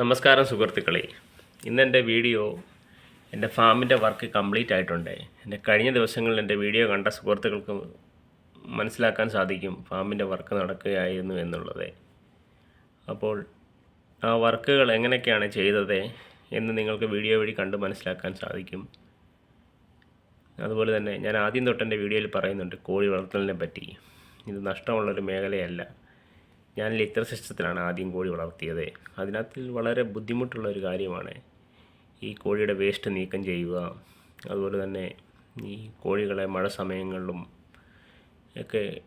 നമസ്കാരം സുഹൃത്തുക്കളെ. ഇന്ന് എന്റെ വീഡിയോ എന്റെ ഫാമിന്റെ വർക്ക് കംപ്ലീറ്റ് ആയിട്ടുണ്ട്. എന്റെ കഴിഞ്ഞ ദിവസങ്ങളിൽ എന്റെ വീഡിയോ കണ്ട സുഹൃത്തുക്കൾക്ക് മനസ്സിലാക്കാൻ സാധിക്കും ഫാമിന്റെ വർക്ക് നടക്കുകയായിരുന്നു എന്നുള്ളത്. അപ്പോൾ ആ വർക്കുകൾ എങ്ങനെയൊക്കെയാണ് ചെയ്തത് എന്ന് നിങ്ങൾക്ക് വീഡിയോ വഴി കണ്ട് മനസ്സിലാക്കാൻ സാധിക്കും. അതുപോലെ തന്നെ ഞാൻ ആദ്യം തൊട്ട് എന്റെ വീഡിയോയിൽ പറയുന്നുണ്ട് കോഴി വളർത്തലിനെ പറ്റി. ഇത് നഷ്ടമുള്ളൊരു മേഖലയല്ല. ഞാൻ ലിറ്റർ സിസ്റ്റത്തിലാണ് ആദ്യം കോഴി വളർത്തിയത്. അതിനകത്ത് വളരെ ബുദ്ധിമുട്ടുള്ള ഒരു കാര്യമാണ്. ഈ കോഴിയുടെ വേസ്റ്റ് നീക്കം ചെയ്യുക അതുപോലെ തന്നെ ഈ കോഴികളെ മഴ സമയങ്ങളിലും ഒക്കെ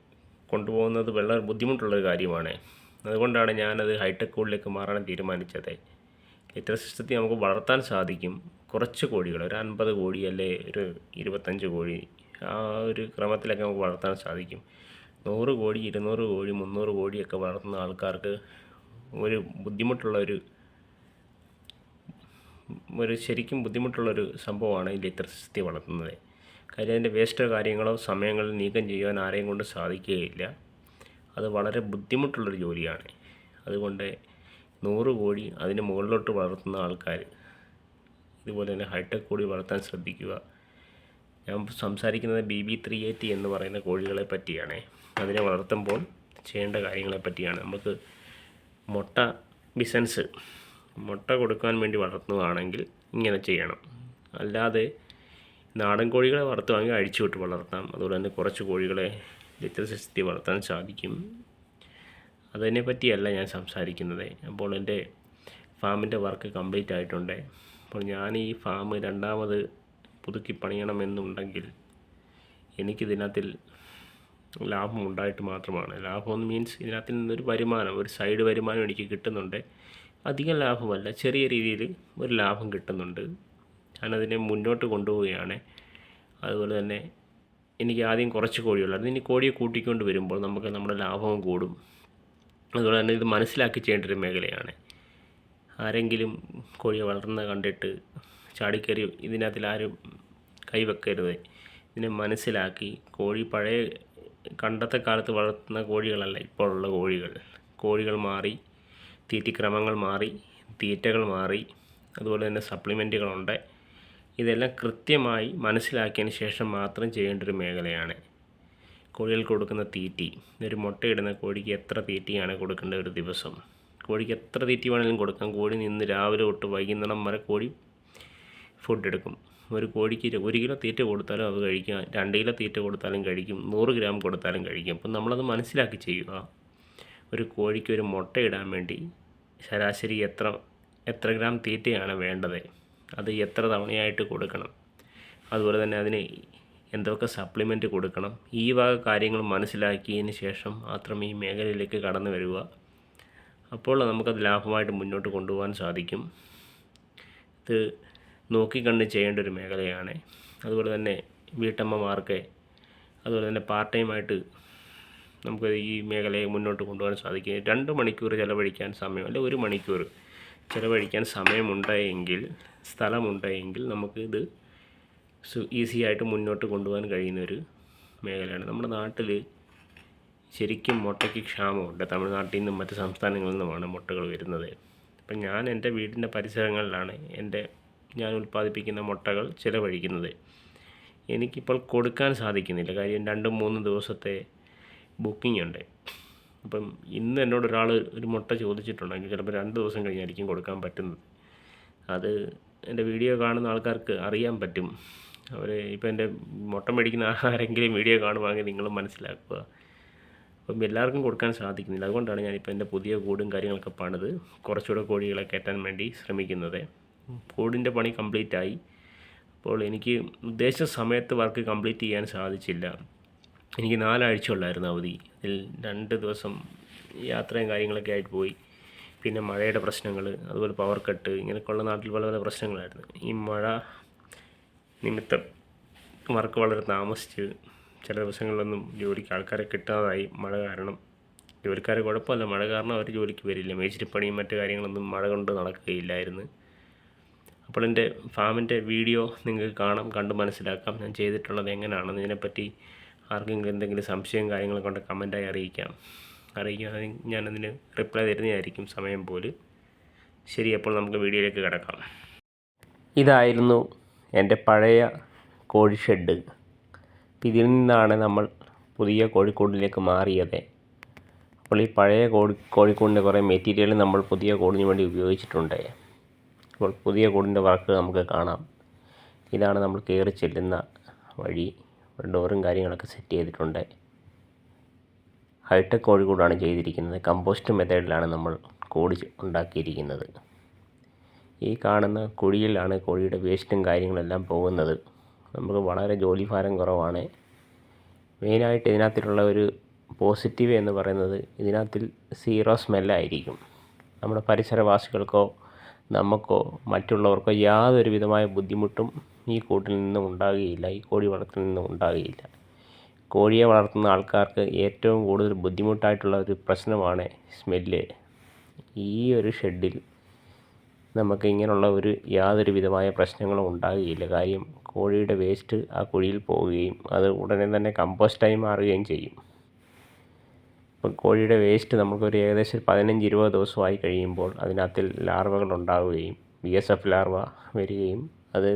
കൊണ്ടുപോകുന്നത് വളരെ ബുദ്ധിമുട്ടുള്ളൊരു കാര്യമാണ്. അതുകൊണ്ടാണ് ഞാനത് ഹൈടെക് കോഴിലേക്ക് മാറാൻ തീരുമാനിച്ചത്. ലിറ്റർ സിസ്റ്റത്തിൽ നമുക്ക് വളർത്താൻ സാധിക്കും. കുറച്ച് കോഴികൾ ഒരു അൻപത് കോഴി അല്ലെ ഒരു ഇരുപത്തഞ്ച് കോഴി ആ ഒരു ക്രമത്തിലൊക്കെ നമുക്ക് വളർത്താൻ സാധിക്കും. നൂറ് കോടി ഇരുന്നൂറ് കോടി മുന്നൂറ് കോടിയൊക്കെ വളർത്തുന്ന ആൾക്കാർക്ക് ഒരു ബുദ്ധിമുട്ടുള്ള ഒരു ഒരു ശരിക്കും ബുദ്ധിമുട്ടുള്ളൊരു സംഭവമാണ് ഈ സിസ്റ്റത്തിൽ വളർത്തുന്നത്. കാര്യം അതിന്റെ വേസ്റ്റോ കാര്യങ്ങളോ സമയങ്ങളിൽ നീക്കം ചെയ്യുവാൻ ആരെയും കൊണ്ട് സാധിക്കുകയില്ല. അത് വളരെ ബുദ്ധിമുട്ടുള്ളൊരു ജോലിയാണ്. അതുകൊണ്ട് നൂറ് കോടി അതിന് മുകളിലോട്ട് വളർത്തുന്ന ആൾക്കാർ ഇതുപോലെ തന്നെ ഹൈടെക് കോഴി വളർത്താൻ ശ്രദ്ധിക്കുക. ഞാൻ സംസാരിക്കുന്നത് ബി ബി ത്രീ എയ്റ്റി എന്ന് പറയുന്ന കോഴികളെ പറ്റിയാണ്. അതിനെ വളർത്തുമ്പോൾ ചെയ്യേണ്ട കാര്യങ്ങളെ പറ്റിയാണ്. നമുക്ക് മുട്ട ബിസിനസ് മുട്ട കൊടുക്കാൻ വേണ്ടി വളർത്തുന്നതാണെങ്കിൽ ഇങ്ങനെ ചെയ്യണം. അല്ലാതെ നാടൻ കോഴികളെ വളർത്തുവാണെങ്കിൽ അഴിച്ചുവിട്ട് വളർത്താം. അതുപോലെ തന്നെ കുറച്ച് കോഴികളെ സിസ്റ്റത്തിൽ വളർത്താൻ സാധിക്കും. അതിനെ പറ്റിയല്ല ഞാൻ സംസാരിക്കുന്നത്. അപ്പോൾ എന്റെ ഫാമിന്റെ വർക്ക് കംപ്ലീറ്റ് ആയിട്ടുണ്ട്. അപ്പോൾ ഞാൻ ഈ ഫാം രണ്ടാമത് പുതുക്കി പണിയണമെന്നുണ്ടെങ്കിൽ എനിക്കിതിനകത്തിൽ ലാഭം ഉണ്ടായിട്ട് മാത്രമാണ്. ലാഭം എന്ന് മീൻസ് ഇതിനകത്ത് നിന്നൊരു വരുമാനം ഒരു സൈഡ് വരുമാനം എനിക്ക് കിട്ടുന്നുണ്ട്. അധികം ലാഭമല്ല ചെറിയ രീതിയിൽ ഒരു ലാഭം കിട്ടുന്നുണ്ട്. ഞാനതിനെ മുന്നോട്ട് കൊണ്ടുപോവുകയാണ്. അതുപോലെ തന്നെ എനിക്ക് ആദ്യം കുറച്ച് കോഴിയുള്ളായിരുന്നു ഇനി കോഴിയെ കൂട്ടിക്കൊണ്ട് വരുമ്പോൾ നമുക്ക് നമ്മുടെ ലാഭവും കൂടും. അതുപോലെ തന്നെ ഇത് മനസ്സിലാക്കി ചെയ്യേണ്ട ഒരു മേഖലയാണ്. ആരെങ്കിലും കോഴിയെ വളർന്ന കണ്ടിട്ട് ചാടിക്കയറി ഇതിനകത്തിൽ ആരും കൈവെക്കരുത്. ഇതിനെ മനസ്സിലാക്കി കോഴി പഴയ കണ്ടത്തെ കാലത്ത് വളർത്തുന്ന കോഴികളല്ല ഇപ്പോഴുള്ള കോഴികൾ. കോഴികൾ മാറി തീറ്റിക്രമങ്ങൾ മാറി തീറ്റകൾ മാറി അതുപോലെ തന്നെ സപ്ലിമെന്റുകളുണ്ട് ഇതെല്ലാം കൃത്യമായി മനസ്സിലാക്കിയതിന് ശേഷം മാത്രം ചെയ്യേണ്ട ഒരു മേഖലയാണ്. കോഴികൾക്ക് കൊടുക്കുന്ന തീറ്റി. ഒരു മുട്ടയിടുന്ന കോഴിക്ക് എത്ര തീറ്റിയാണ് കൊടുക്കേണ്ട ഒരു ദിവസം? കോഴിക്ക് എത്ര തീറ്റി വേണമെങ്കിലും കൊടുക്കാം. കോഴി നിന്ന് രാവിലെ തൊട്ട് വൈകുന്നേരം വരെ കോഴി ഫുഡ് എടുക്കും. ഒരു കോഴിക്ക് ഒരു കിലോ തീറ്റ കൊടുത്താലും അത് കഴിക്കാം. രണ്ട് കിലോ തീറ്റ കൊടുത്താലും കഴിക്കും. നൂറ് ഗ്രാം കൊടുത്താലും കഴിക്കും. അപ്പം നമ്മളത് മനസ്സിലാക്കി ചെയ്യുക. ഒരു കോഴിക്ക് ഒരു മുട്ട ഇടാൻ വേണ്ടി ശരാശരി എത്ര എത്ര ഗ്രാം തീറ്റയാണ് വേണ്ടത്? അത് എത്ര തവണയായിട്ട് കൊടുക്കണം? അതുപോലെ തന്നെ അതിന് എന്തൊക്കെ സപ്ലിമെന്റ് കൊടുക്കണം? ഈ വക കാര്യങ്ങൾ മനസ്സിലാക്കിയതിന് ശേഷം മാത്രം ഈ മേഖലയിലേക്ക് കടന്നു വരിക. അപ്പോൾ നമുക്കത് ലാഭമായിട്ട് മുന്നോട്ട് കൊണ്ടുപോകാൻ സാധിക്കും. ഇത് നോക്കിക്കണ്ട് ചെയ്യേണ്ട ഒരു മേഖലയാണ്. അതുപോലെ തന്നെ വീട്ടമ്മമാർക്ക് അതുപോലെ തന്നെ പാർട്ട് ടൈമായിട്ട് നമുക്ക് ഈ മേഖലയെ മുന്നോട്ട് കൊണ്ടുപോകാൻ സാധിക്കും. രണ്ട് മണിക്കൂർ ചിലവഴിക്കാൻ സമയം അല്ലെ ഒരു മണിക്കൂർ ചിലവഴിക്കാൻ സമയമുണ്ടെങ്കിൽ സ്ഥലമുണ്ടെങ്കിൽ നമുക്ക് ഇത് ഈസി ആയിട്ട് മുന്നോട്ട് കൊണ്ടുപോകാൻ കഴിയുന്ന ഒരു മേഖലയാണ്. നമ്മുടെ നാട്ടിൽ ശരിക്കും മുട്ടയ്ക്ക് ക്ഷാമമുണ്ട്. തമിഴ്നാട്ടിൽ നിന്നും മറ്റ് സംസ്ഥാനങ്ങളിൽ നിന്നുമാണ് മുട്ടകൾ വരുന്നത്. അപ്പം ഞാൻ എന്റെ വീടിന്റെ പരിസരങ്ങളിലാണ് എന്റെ ഞാൻ ഉൽപ്പാദിപ്പിക്കുന്ന മുട്ടകൾ ചിലവഴിക്കുന്നത്. എനിക്കിപ്പോൾ കൊടുക്കാൻ സാധിക്കുന്നില്ല. കാര്യം രണ്ടും മൂന്ന് ദിവസത്തെ ബുക്കിംഗ് ഉണ്ട്. അപ്പം ഇന്ന് എന്നോട് ഒരാൾ ഒരു മുട്ട ചോദിച്ചിട്ടുണ്ടെങ്കിൽ ചിലപ്പോൾ രണ്ട് ദിവസം കഴിഞ്ഞായിരിക്കും കൊടുക്കാൻ പറ്റുന്നത്. അത് എന്റെ വീഡിയോ കാണുന്ന ആൾക്കാർക്ക് അറിയാൻ പറ്റും. അവർ ഇപ്പോൾ എന്റെ മുട്ട മേടിക്കുന്ന ആരെങ്കിലും വീഡിയോ കാണുവാണെങ്കിൽ നിങ്ങളും മനസ്സിലാക്കുക. അപ്പം എല്ലാവർക്കും കൊടുക്കാൻ സാധിക്കുന്നില്ല. അതുകൊണ്ടാണ് ഞാനിപ്പോൾ എന്റെ പുതിയ കൂടും കാര്യങ്ങളൊക്കെ പണിത് കുറച്ചുകൂടെ കോഴികളെ കയറ്റാൻ വേണ്ടി ശ്രമിക്കുന്നത്. കൂടിന്റെ പണി കംപ്ലീറ്റ് ആയി അപ്പോൾ എനിക്ക് ഉദ്ദേശിച്ച സമയത്ത് വർക്ക് കംപ്ലീറ്റ് ചെയ്യാൻ സാധിച്ചില്ല. എനിക്ക് നാലാഴ്ച ഉള്ളായിരുന്നു അവധി. അതിൽ രണ്ട് ദിവസം യാത്രയും കാര്യങ്ങളൊക്കെ ആയിട്ട് പോയി. പിന്നെ മഴയുടെ പ്രശ്നങ്ങൾ അതുപോലെ പവർ കട്ട് ഇങ്ങനെയൊക്കെയുള്ള നാട്ടിൽ പല പല പ്രശ്നങ്ങളായിരുന്നു. ഈ മഴ നിമിത്തം വർക്ക് വളരെ താമസിച്ച് ചില ദിവസങ്ങളിലൊന്നും ജോലിക്ക് ആൾക്കാരെ കിട്ടാതായി. മഴ കാരണം ജോലിക്കാരെ കുഴപ്പമില്ല. മഴ കാരണം അവർ ജോലിക്ക് വരില്ല. മേച്ചിരിപ്പണിയും മറ്റു കാര്യങ്ങളൊന്നും മഴ കൊണ്ട് നടക്കുകയില്ലായിരുന്നു. അപ്പോൾ എന്റെ ഫാമിന്റെ വീഡിയോ നിങ്ങൾക്ക് കാണാം കണ്ട് മനസ്സിലാക്കാം. ഞാൻ ചെയ്തിട്ടുള്ളത് എങ്ങനെയാണെന്ന് ഇതിനെപ്പറ്റി ആർക്കെങ്കിലും എന്തെങ്കിലും സംശയം കാര്യങ്ങളൊക്കെ കൊണ്ട് കമന്റായി അറിയിക്കാം. അറിയിക്കാതെ ഞാനതിന് റിപ്ലൈ തരുന്നതായിരിക്കും സമയം പോലെ. ശരി അപ്പോൾ നമുക്ക് വീഡിയോയിലേക്ക് കിടക്കാം. ഇതായിരുന്നു എന്റെ പഴയ കോഴി ഷെഡ്. ഇതിൽ നിന്നാണ് നമ്മൾ പുതിയ കോഴിക്കൂടിലേക്ക് മാറിയത്. അപ്പോൾ ഈ പഴയ കോഴി കോഴിക്കൂടിന്റെ കുറേ മെറ്റീരിയൽ നമ്മൾ പുതിയ കോഴിന് വേണ്ടി ഉപയോഗിച്ചിട്ടുണ്ട്. അപ്പോൾ പുതിയ കൂടിന്റെ വർക്ക് നമുക്ക് കാണാം. ഇതാണ് നമ്മൾ കയറി ചെല്ലുന്ന വഴി. ഡോറും കാര്യങ്ങളൊക്കെ സെറ്റ് ചെയ്തിട്ടുണ്ട്. ഹൈടെക് കോഴിക്കൂടാണ് ചെയ്തിരിക്കുന്നത്. കമ്പോസ്റ്റ് മെത്തേഡിലാണ് നമ്മൾ കൂടി ഉണ്ടാക്കിയിരിക്കുന്നത്. ഈ കാണുന്ന കുഴിയിലാണ് കോഴിയുടെ വേസ്റ്റും കാര്യങ്ങളെല്ലാം പോകുന്നത്. നമുക്ക് വളരെ ജോലി ഭാരം കുറവാണ്. മെയിനായിട്ട് ഇതിനകത്തിലുള്ള ഒരു പോസിറ്റീവ് എന്ന് പറയുന്നത് ഇതിനകത്തിൽ സീറോ സ്മെല്ലായിരിക്കും. നമ്മുടെ പരിസരവാസികൾക്കോ നമുക്കോ മറ്റുള്ളവർക്കോ യാതൊരു വിധമായ ബുദ്ധിമുട്ടും ഈ കൂട്ടിൽ നിന്നും ഉണ്ടാകുകയില്ല ഈ കോഴി വളർത്തിൽ നിന്നും ഉണ്ടാകുകയില്ല. കോഴിയെ വളർത്തുന്ന ആൾക്കാർക്ക് ഏറ്റവും കൂടുതൽ ബുദ്ധിമുട്ടായിട്ടുള്ള ഒരു പ്രശ്നമാണ് സ്മെല്ല്. ഈ ഒരു ഷെഡിൽ നമുക്ക് ഇങ്ങനെയുള്ള ഒരു യാതൊരു വിധമായ പ്രശ്നങ്ങളും ഉണ്ടാകുകയില്ല. കാര്യം കോഴിയുടെ വേസ്റ്റ് ആ കുഴിയിൽ പോവുകയും അത് ഉടനെ തന്നെ കമ്പോസ്റ്റായി മാറുകയും ചെയ്യും. ഇപ്പം കോഴിയുടെ വേസ്റ്റ് നമുക്കൊരു ഏകദേശം പതിനഞ്ച് ഇരുപത് ദിവസമായി കഴിയുമ്പോൾ അതിനകത്തിൽ ലാർവകൾ ഉണ്ടാവുകയും ബി എസ് എഫ് ലാർവ വരികയും അത്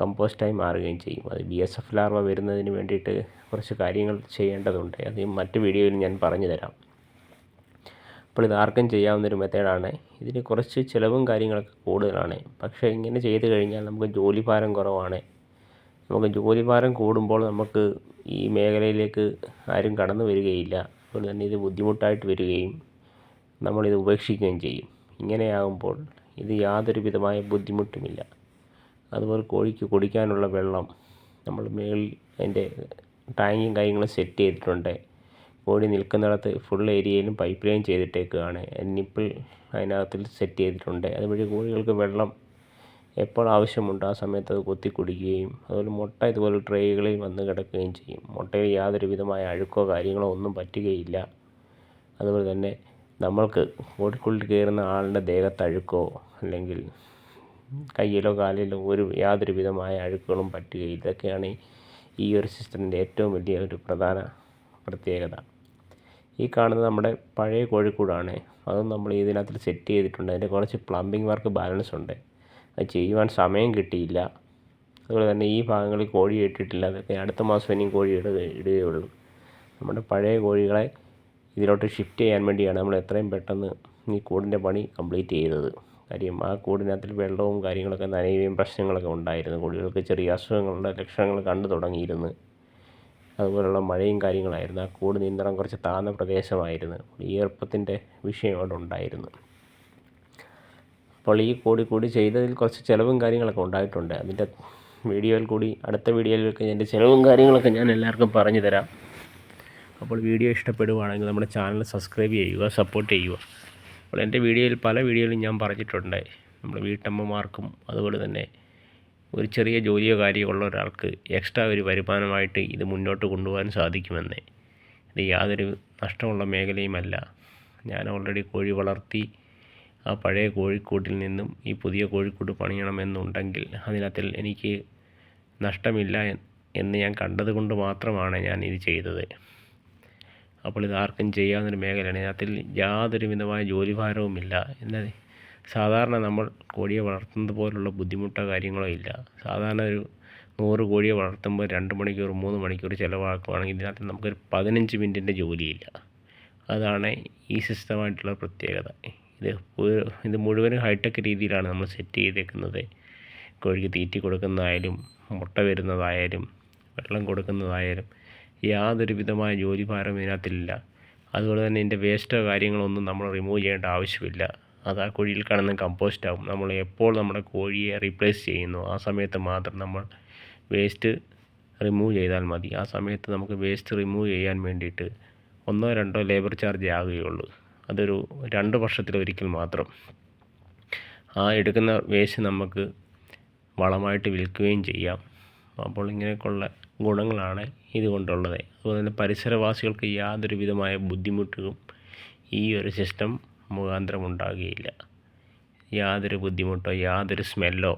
കമ്പോസ്റ്റായി മാറുകയും ചെയ്യും. അത് ബി എസ് എഫ് ലാർവ വരുന്നതിന് വേണ്ടിയിട്ട് കുറച്ച് കാര്യങ്ങൾ ചെയ്യേണ്ടതുണ്ട്. അത് മറ്റ് വീഡിയോയിൽ ഞാൻ പറഞ്ഞു തരാം. അപ്പോൾ ഇത് ആർക്കും ചെയ്യാവുന്നൊരു മെത്തേഡാണ്. ഇതിന് കുറച്ച് ചിലവും കാര്യങ്ങളൊക്കെ കൂടുതലാണ്. പക്ഷേ ഇങ്ങനെ ചെയ്ത് കഴിഞ്ഞാൽ നമുക്ക് ജോലിഭാരം കുറവാണ്. നമുക്ക് ജോലിഭാരം കൂടുമ്പോൾ നമുക്ക് ഈ മേഖലയിലേക്ക് ആരും കടന്നു വരികയില്ല. അതുകൊണ്ട് തന്നെ ഇത് ബുദ്ധിമുട്ടായിട്ട് വരികയും നമ്മളിത് ഉപേക്ഷിക്കുകയും ചെയ്യും. ഇങ്ങനെയാകുമ്പോൾ ഇത് യാതൊരു വിധമായ ബുദ്ധിമുട്ടുമില്ല. അതുപോലെ കോഴിക്ക് കുടിക്കാനുള്ള വെള്ളം നമ്മൾ മേളിൽ അതിന്റെ ടാങ്കും കാര്യങ്ങളും സെറ്റ് ചെയ്തിട്ടുണ്ട്. കോഴി നിൽക്കുന്നിടത്ത് ഫുൾ ഏരിയയിലും പൈപ്പ് ലൈൻ ചെയ്തിട്ടേക്കുകയാണ് നിപ്പിൾ അതിനകത്തിൽ സെറ്റ് ചെയ്തിട്ടുണ്ട്. അതുവഴി കോഴികൾക്ക് വെള്ളം എപ്പോൾ ആവശ്യമുണ്ട്. ആ സമയത്ത് അത് കൊത്തി കുടിക്കുകയും അതുപോലെ മുട്ട ഇതുപോലെ ട്രേകളിൽ വന്ന് കിടക്കുകയും ചെയ്യും. മുട്ടയിൽ യാതൊരു വിധമായ അഴുക്കോ കാര്യങ്ങളോ ഒന്നും പറ്റുകയില്ല. അതുപോലെ തന്നെ നമ്മൾക്ക് ഓടിക്കുള്ളിൽ കയറുന്ന ആളുടെ ദേഹത്ത് അഴുക്കോ അല്ലെങ്കിൽ കയ്യിലോ കാലിലോ ഒരു യാതൊരു വിധമായ അഴുക്കുകളും പറ്റുകയില്ല. ഇതൊക്കെയാണ് ഈ ഒരു സിസ്റ്റത്തിന്റെ ഏറ്റവും വലിയ ഒരു പ്രധാന പ്രത്യേകത. ഈ കാണുന്നത് നമ്മുടെ പഴയ കോഴിക്കൂടാണ്. അതും നമ്മൾ ഇതിനകത്ത് സെറ്റ് ചെയ്തിട്ടുണ്ട്. അതിന്റെ കുറച്ച് പ്ലംബിംഗ് വർക്ക് ബാലൻസ് ഉണ്ട്. അത് ചെയ്യുവാൻ സമയം കിട്ടിയില്ല. അതുപോലെ തന്നെ ഈ ഭാഗങ്ങളിൽ കോഴി ഇട്ടിട്ടില്ല. അതൊക്കെ അടുത്ത മാസം ഇനിയും കോഴി ഇട ഇടുകയുള്ളൂ. നമ്മുടെ പഴയ കോഴികളെ ഇതിലോട്ട് ഷിഫ്റ്റ് ചെയ്യാൻ വേണ്ടിയാണ് നമ്മൾ എത്രയും പെട്ടെന്ന് ഈ കൂടിന്റെ പണി കംപ്ലീറ്റ് ചെയ്തത്. കാര്യം ആ കൂടിനകത്തിൽ വെള്ളവും കാര്യങ്ങളൊക്കെ നനയുകയും പ്രശ്നങ്ങളൊക്കെ ഉണ്ടായിരുന്നു. കോഴികൾക്ക് ചെറിയ അസുഖങ്ങളുടെ ലക്ഷണങ്ങൾ കണ്ടു തുടങ്ങിയിരുന്നു. അതുപോലുള്ള മഴയും കാര്യങ്ങളായിരുന്നു. ആ കൂട് നിയന്ത്രണം കുറച്ച് താഴ്ന്ന പ്രദേശമായിരുന്നു. ഈർപ്പത്തിന്റെ വിഷയം അവിടെ ഉണ്ടായിരുന്നു. അപ്പോൾ ഈ കൂടി കൂടി ചെയ്തതിൽ കുറച്ച് ചിലവും കാര്യങ്ങളൊക്കെ ഉണ്ടായിട്ടുണ്ട്. അതിന്റെ വീഡിയോയിൽ കൂടി അടുത്ത വീഡിയോയിലൊക്കെ എന്റെ ചിലവും കാര്യങ്ങളൊക്കെ ഞാൻ എല്ലാവർക്കും പറഞ്ഞു തരാം. അപ്പോൾ വീഡിയോ ഇഷ്ടപ്പെടുകയാണെങ്കിൽ നമ്മുടെ ചാനൽ സബ്സ്ക്രൈബ് ചെയ്യുക സപ്പോർട്ട് ചെയ്യുക. അപ്പോൾ എന്റെ വീഡിയോയിൽ പല വീഡിയോയിലും ഞാൻ പറഞ്ഞിട്ടുണ്ട്. നമ്മുടെ വീട്ടമ്മമാർക്കും അതുപോലെ തന്നെ ഒരു ചെറിയ ജോലിയോ കാര്യമോ ഉള്ള ഒരാൾക്ക് എക്സ്ട്രാ ഒരു വരുമാനമായിട്ട് ഇത് മുന്നോട്ട് കൊണ്ടുപോകാൻ സാധിക്കുമെന്ന്. ഇത് യാതൊരു നഷ്ടമുള്ള മേഖലയുമല്ല. ഞാൻ ഓൾറെഡി കോഴി വളർത്തി ആ പഴയ കോഴിക്കൂട്ടിൽ നിന്നും ഈ പുതിയ കോഴിക്കൂട് പണിയണമെന്നുണ്ടെങ്കിൽ അതിനകത്തിൽ എനിക്ക് നഷ്ടമില്ല എന്ന് ഞാൻ കണ്ടതുകൊണ്ട് മാത്രമാണ് ഞാൻ ഇത് ചെയ്തത്. അപ്പോൾ ഇത് ആർക്കും ചെയ്യാവുന്നൊരു മേഖലയാണ്. ഇതിനകത്തിൽ യാതൊരു വിധമായ ജോലിഭാരവുമില്ല എന്നാൽ സാധാരണ നമ്മൾ കോഴിയെ വളർത്തുന്നത് പോലുള്ള ബുദ്ധിമുട്ടോ കാര്യങ്ങളോ ഇല്ല. സാധാരണ ഒരു നൂറ് കോഴിയെ വളർത്തുമ്പോൾ രണ്ട് മണിക്കൂർ മൂന്ന് മണിക്കൂർ ചിലവാക്കുകയാണെങ്കിൽ ഇതിനകത്ത് നമുക്കൊരു പതിനഞ്ച് മിനിറ്റിന്റെ ജോലിയില്ല. അതാണ് ഈ സിസ്റ്റമായിട്ടുള്ള പ്രത്യേകത. ഇത് മുഴുവനും ഹൈടെക് രീതിയിലാണ് നമ്മൾ സെറ്റ് ചെയ്തേക്കുന്നത്. കോഴിക്ക് തീറ്റി കൊടുക്കുന്നതായാലും മുട്ട വരുന്നതായാലും വെള്ളം കൊടുക്കുന്നതായാലും യാതൊരു വിധമായ ജോലി ഭാരം ഇതിനകത്തില്ല അതുപോലെ തന്നെ ഇതിന്റെ വേസ്റ്റോ കാര്യങ്ങളൊന്നും നമ്മൾ റിമൂവ് ചെയ്യേണ്ട ആവശ്യമില്ല. അത് ആ കുഴിയിൽ കാണുന്ന കമ്പോസ്റ്റ് ആവും. നമ്മൾ എപ്പോൾ നമ്മുടെ കോഴിയെ റീപ്ലേസ് ചെയ്യുന്നു ആ സമയത്ത് മാത്രം നമ്മൾ വേസ്റ്റ് റിമൂവ് ചെയ്താൽ മതി. ആ സമയത്ത് നമുക്ക് വേസ്റ്റ് റിമൂവ് ചെയ്യാൻ വേണ്ടിയിട്ട് ഒന്നോ രണ്ടോ ലേബർ ചാർജ് ആകുകയുള്ളൂ. അതൊരു രണ്ട് വർഷത്തിലൊരിക്കൽ മാത്രം. ആ എടുക്കുന്ന വേസ്റ്റ് നമുക്ക് വളമായിട്ട് വിൽക്കുകയും ചെയ്യാം. അപ്പോൾ ഇങ്ങനെയൊക്കെയുള്ള ഗുണങ്ങളാണ് ഇതുകൊണ്ടുള്ളത്. അതുപോലെ തന്നെ പരിസരവാസികൾക്ക് യാതൊരു വിധമായ ബുദ്ധിമുട്ടും ഈ ഒരു സിസ്റ്റം മുഖാന്തരം ഉണ്ടാകുകയില്ല. യാതൊരു ബുദ്ധിമുട്ടോ യാതൊരു സ്മെല്ലോ